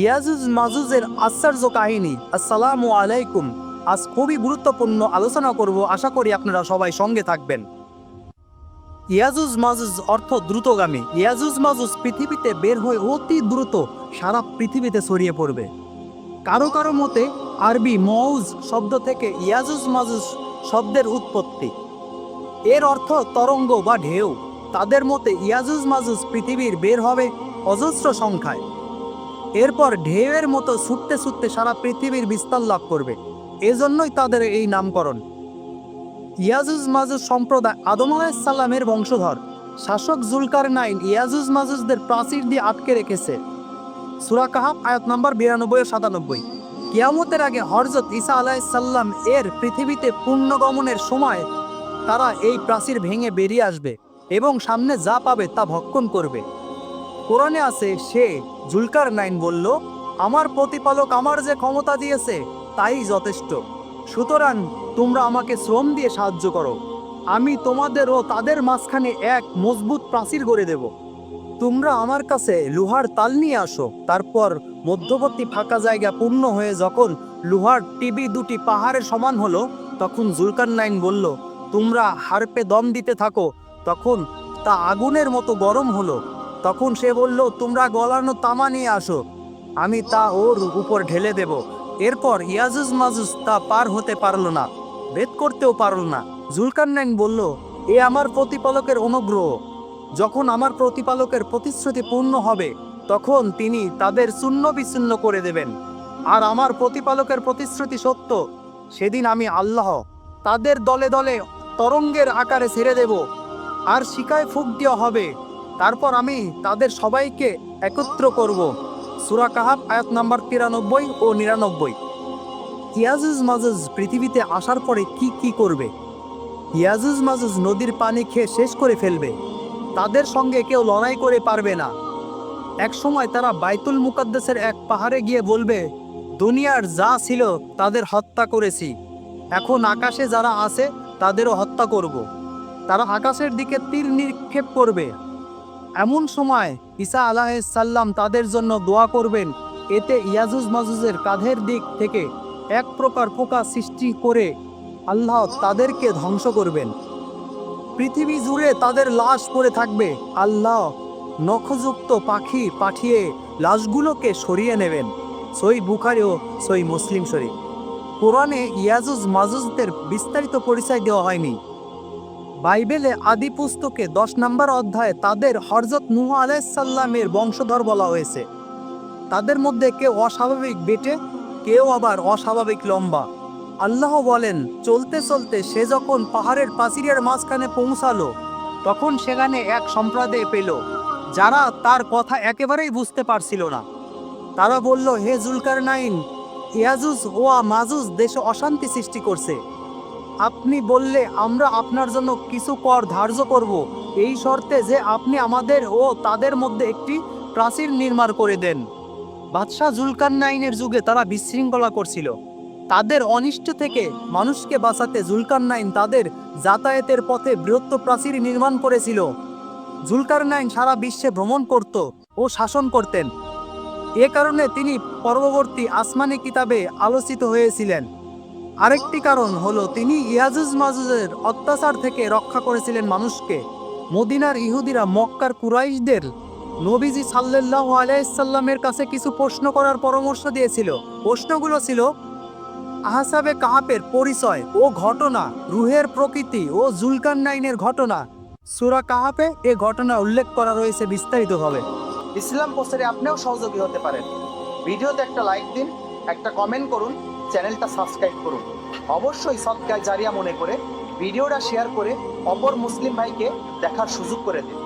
ইয়াজুজ মাজুজের আশ্চর্য কাহিনী, আসসালামু আলাইকুম। আজ খুবই গুরুত্বপূর্ণ আলোচনা করব, আশা করি আপনারা সবাই সঙ্গে থাকবেন। ইয়াজুজ মাজুজ অর্থ দ্রুতগামী। ইয়াজুজ মাজুজ পৃথিবীতে বের হয়ে অতি দ্রুত সারা পৃথিবীতে ছড়িয়ে পড়বে। কারও কারও মতে, আরবি মৌজ শব্দ থেকে ইয়াজুজ মাজুজ শব্দের উৎপত্তি। এর অর্থ তরঙ্গ বা ঢেউ। তাদের মতে, ইয়াজুজ মাজুজ পৃথিবীর বের হবে অজস্র সংখ্যায়। এরপর ঢেউয়ের মতো ছুটতে ছুটতে সারা পৃথিবীর বিস্তার লাভ করবে। এজন্যই তাদের এই নামকরণ। ইয়াজুজ মাজুজ সম্প্রদায় আদম আলাইসাল্লামের বংশধর। শাসক জুলকার নাইন ইয়াজুজ মাজুজদের প্রাচীর দিয়ে আটকে রেখেছে। সুরা কাহাব আয়াত নম্বর বিরানব্বই ও সাতানব্বই। কিয়ামতের আগে হরজত ঈসা আলাইসাল্লাম এর পৃথিবীতে পুণ্যগমনের সময় তারা এই প্রাচীর ভেঙে বেরিয়ে আসবে এবং সামনে যা পাবে তা ভক্ষণ করবে। কোরআনে আছে, সে জুলকার নাইন বলল, আমার প্রতিপালক আমার যে ক্ষমতা দিয়েছে, তাই যথেষ্ট। সুতরাং তোমরা আমাকে শ্রম দিয়ে সাহায্য করো। আমি তোমাদের ও তাদের মাঝখানে এক মজবুত প্রাচীর গড়ে দেব। তোমরা আমার কাছে লোহার তাল নিয়ে আসো। তারপর মধ্যবর্তী ফাঁকা জায়গা পূর্ণ হয়ে যখন লোহার টিবি দুটি পাহাড়ের সমান হলো, তখন জুলকার নাইন বলল, তোমরা হারপে দম দিতে থাকো। তখন তা আগুনের মতো গরম হলো। তখন সে বলল, তোমরা গলানো তামা নিয়ে আসো। আমি তা ওর উপর ঢেলে দেব। এরপর ইয়াজুজ মাজুজ তা পার হতে পারল না ভেদ করতেও পারল না। জুলকারনাইন বলল, এ আমার প্রতিপালকের অনুগ্রহ। যখন আমার প্রতিপালকের প্রতিশ্রুতি পূর্ণ হবে, তখন তিনি তাদের শূন্য বিচ্ছিন্ন করে দেবেন। আর আমার প্রতিপালকের প্রতিশ্রুতি সত্য। সেদিন আমি আল্লাহ তাদের দলে দলে তরঙ্গের আকারে ছেড়ে দেব। আর শিকায় ফুক দেওয়া হবে। তারপর আমি তাদের সবাইকে একত্র করব। সুরা কাহাব আয়াত নাম্বার তিরানব্বই ও নিরানব্বই। ইয়াজুজ মাজুজ পৃথিবীতে আসার পরে কি কি করবে? ইয়াজুজ মাজুজ নদীর পানি খেয়ে শেষ করে ফেলবে। তাদের সঙ্গে কেউ লড়াই করে পারবে না। এক সময় তারা বাইতুল মুকাদ্দেসের এক পাহাড়ে গিয়ে বলবে, দুনিয়ার যা ছিল তাদের হত্যা করেছি। এখন আকাশে যারা আছে তাদেরও হত্যা করব। তারা আকাশের দিকে তীর নিক্ষেপ করবে। এমন সময় ঈসা আলাহিসাল্লাম তাদের জন্য দোয়া করবেন। এতে ইয়াজুজ মাজুজের কাঁধের দিক থেকে এক প্রকার পোকা সৃষ্টি করে আল্লাহ তাদেরকে ধ্বংস করবেন। পৃথিবী জুড়ে তাদের লাশ পড়ে থাকবে। আল্লাহ নখযুক্ত পাখি পাঠিয়ে লাশগুলোকে সরিয়ে নেবেন। সই বুখারি ও সই মুসলিম শরীফ। কোরআনে ইয়াজুজ মাজুজদের বিস্তারিত পরিচয় দেওয়া হয়নি। বাইবেলে আদি পুস্তকে দশ নম্বর অধ্যায়ে তাদের হরজত নুহ আলাইসাল্লামের বংশধর বলা হয়েছে। তাদের মধ্যে কেউ অস্বাভাবিক বেটে, কেউ আবার অস্বাভাবিক লম্বা। আল্লাহ বলেন, চলতে চলতে সে যখন পাহাড়ের পাচিরের মাঝখানে পৌঁছালো, তখন সেখানে এক সম্প্রদায় পেল, যারা তার কথা একেবারেই বুঝতে পারছিল না। তারা বলল, হে জুলকার নাইন ইয়াজুজ ও মাজুজ দেশে অশান্তি সৃষ্টি করছে। আপনি বললে আমরা আপনার জন্য কিছু কর ধার্য করব। এই শর্তে যে আপনি আমাদের ও তাদের মধ্যে একটি প্রাচীর নির্মাণ করে দেন। বাদশাহ জুলকার নাইনের যুগে তারা বিশৃঙ্খলা করছিল। তাদের অনিষ্ট থেকে মানুষকে বাঁচাতে জুলকার নাইন তাদের যাতায়াতের পথে বৃহত্ত প্রাচীর নির্মাণ করেছিল। জুলকার নাইন সারা বিশ্বে ভ্রমণ করত ও শাসন করতেন। এ কারণে তিনি পরবর্তী আসমানি কিতাবে আলোচিত হয়েছিলেন। আরেকটি কারণ হলো তিনি ইয়াজুজ মাজুজের অত্যাচার থেকে রক্ষা করেছিলেন মানুষকে। মদিনার ইহুদিরা মক্কার কুরাইশদের নবীজি সাল্লাল্লাহু আলাইসাল্লামের কাছে কিছু প্রশ্ন করার পরামর্শ দিয়েছিল। প্রশ্নগুলো ছিল, আহসাবে কাহাপের পরিচয় ও ঘটনা, রুহের প্রকৃতি ও জুলকান নাইনের ঘটনা। সুরা কাহাপে এ ঘটনা উল্লেখ করা রয়েছে বিস্তারিতভাবে। ইসলাম পোস্টারে আপনিও সহযোগী হতে পারেন। ভিডিওতে একটা লাইক দিন, একটা কমেন্ট করুন চ্যানেলটা সাবস্ক্রাইব করুন। অবশ্যই সৎকায় জারিয়া মনে করে, ভিডিওটা শেয়ার করে অপর মুসলিম ভাইকে দেখার সুযোগ করে দিন।